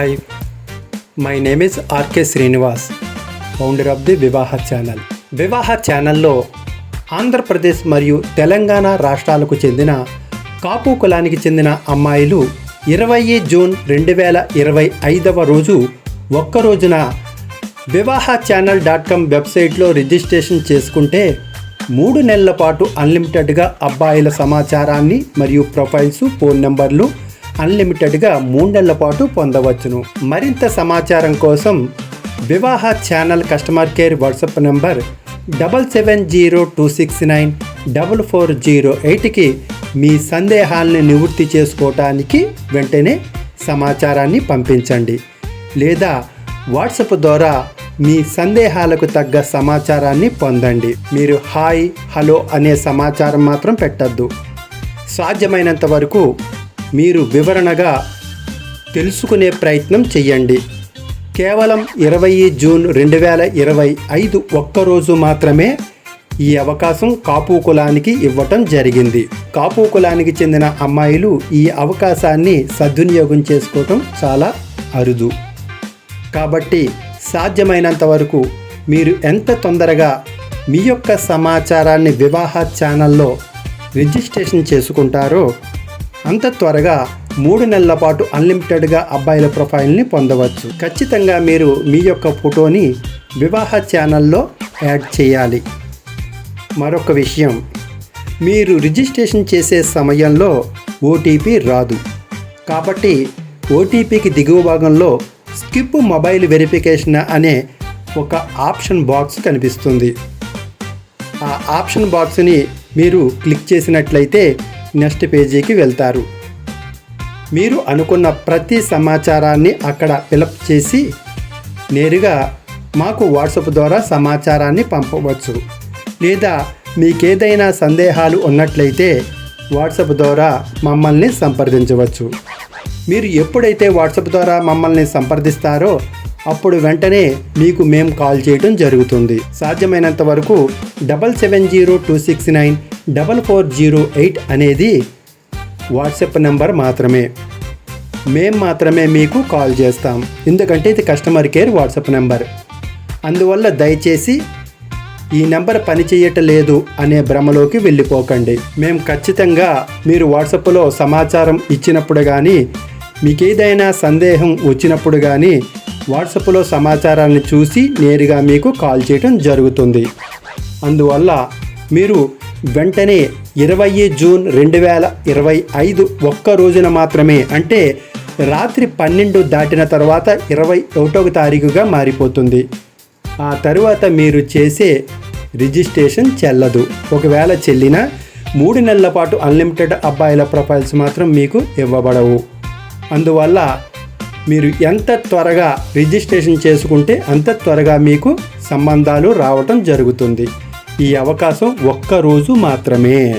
Hi my name is RK Srinivas founder of the Vivaha channel Vivaha ఛానల్లో ఆంధ్రప్రదేశ్ మరియు తెలంగాణ రాష్ట్రాలకు చెందిన కాపు కులానికి చెందిన అమ్మాయిలు ఇరవై జూన్ రెండు వేల ఇరవై ఐదవ రోజు ఒక్క రోజున వివాహ ఛానల్ డాట్ కామ్ వెబ్సైట్లో రిజిస్ట్రేషన్ చేసుకుంటే మూడు నెలల పాటు అన్లిమిటెడ్గా అబ్బాయిల సమాచారాన్ని మరియు ప్రొఫైల్స్ ఫోన్ నెంబర్లు అన్లిమిటెడ్గా మూడేళ్ళ పాటు పొందవచ్చును. మరింత సమాచారం కోసం Vivaha channel customer care WhatsApp number double seven zero two six nine double four zero ఎయిట్కి మీ సందేహాలను నివృత్తి చేసుకోవటానికి వెంటనే సమాచారాన్ని పంపించండి. లేదా వాట్సాప్ ద్వారా మీ సందేహాలకు తగ్గ సమాచారాన్ని పొందండి. మీరు హాయ్ హలో అనే సమాచారం మాత్రం పెట్టద్దు. సాధ్యమైనంత వరకు మీరు వివరణగా తెలుసుకునే ప్రయత్నం చెయ్యండి. కేవలం ఇరవై జూన్ రెండు వేల ఇరవై ఐదు ఒక్కరోజు మాత్రమే ఈ అవకాశం కాపు కులానికి ఇవ్వటం జరిగింది. కాపు కులానికి చెందిన అమ్మాయిలు ఈ అవకాశాన్ని సద్వినియోగం చేసుకోవటం చాలా అరుదు. కాబట్టి సాధ్యమైనంత వరకు మీరు ఎంత తొందరగా మీ యొక్క సమాచారాన్ని వివాహ ఛానల్లో రిజిస్ట్రేషన్ చేసుకుంటారో అంత త్వరగా మూడు నెలల పాటు అన్లిమిటెడ్గా అబ్బాయిల ప్రొఫైల్ని పొందవచ్చు. ఖచ్చితంగా మీరు మీ యొక్క ఫోటోని వివాహ ఛానల్లో యాడ్ చేయాలి. మరొక విషయం మీరు రిజిస్ట్రేషన్ చేసే సమయంలో ఓటీపీ రాదు. కాబట్టి ఓటీపీకి దిగువ భాగంలో స్కిప్ మొబైల్ వెరిఫికేషన్ అనే ఒక ఆప్షన్ బాక్స్ కనిపిస్తుంది. ఆ ఆప్షన్ బాక్స్ని మీరు క్లిక్ చేసినట్లయితే నెక్స్ట్ పేజీకి వెళ్తారు. మీరు అనుకున్న ప్రతి సమాచారాన్ని అక్కడ ఫిలప్ చేసి నేరుగా మాకు వాట్సాప్ ద్వారా సమాచారాన్ని పంపవచ్చు. లేదా మీకేదైనా సందేహాలు ఉన్నట్లయితే వాట్సాప్ ద్వారా మమ్మల్ని సంప్రదించవచ్చు. మీరు ఎప్పుడైతే వాట్సాప్ ద్వారా మమ్మల్ని సంప్రదిస్తారో అప్పుడు వెంటనే మీకు మేము కాల్ చేయడం జరుగుతుంది. సాధ్యమైనంత వరకు double seven zero two six nine double four zero eight అనేది వాట్సాప్ నెంబర్ మాత్రమే. మేం మాత్రమే మీకు కాల్ చేస్తాం. ఎందుకంటే ఇది కస్టమర్ కేర్ వాట్సాప్ నెంబర్. అందువల్ల దయచేసి ఈ నెంబర్ పనిచేయటలేదు అనే భ్రమలోకి వెళ్ళిపోకండి. మేము ఖచ్చితంగా మీరు వాట్సాప్లో సమాచారం ఇచ్చినప్పుడు కానీ మీకు ఏదైనా సందేహం వచ్చినప్పుడు కానీ వాట్సాప్లో సమాచారాన్ని చూసి నేరుగా మీకు కాల్ చేయడం జరుగుతుంది. అందువల్ల మీరు వెంటనే ఇరవై జూన్ రెండు వేల ఇరవై ఐదు ఒక్క రోజున మాత్రమే అంటే రాత్రి పన్నెండు దాటిన తర్వాత ఇరవై ఒకటవ తారీఖుగా మారిపోతుంది. ఆ తరువాత మీరు చేసే రిజిస్ట్రేషన్ చెల్లదు. ఒకవేళ చెల్లినా మూడు నెలల పాటు అన్లిమిటెడ్ అబ్బాయిల ప్రొఫైల్స్ మాత్రం మీకు ఇవ్వబడవు. అందువల్ల మీరు ఎంత త్వరగా రిజిస్ట్రేషన్ చేసుకుంటే అంత త్వరగా మీకు సంబంధాలు రావటం జరుగుతుంది. ఈ అవకాశం ఒక్క రోజు మాత్రమే.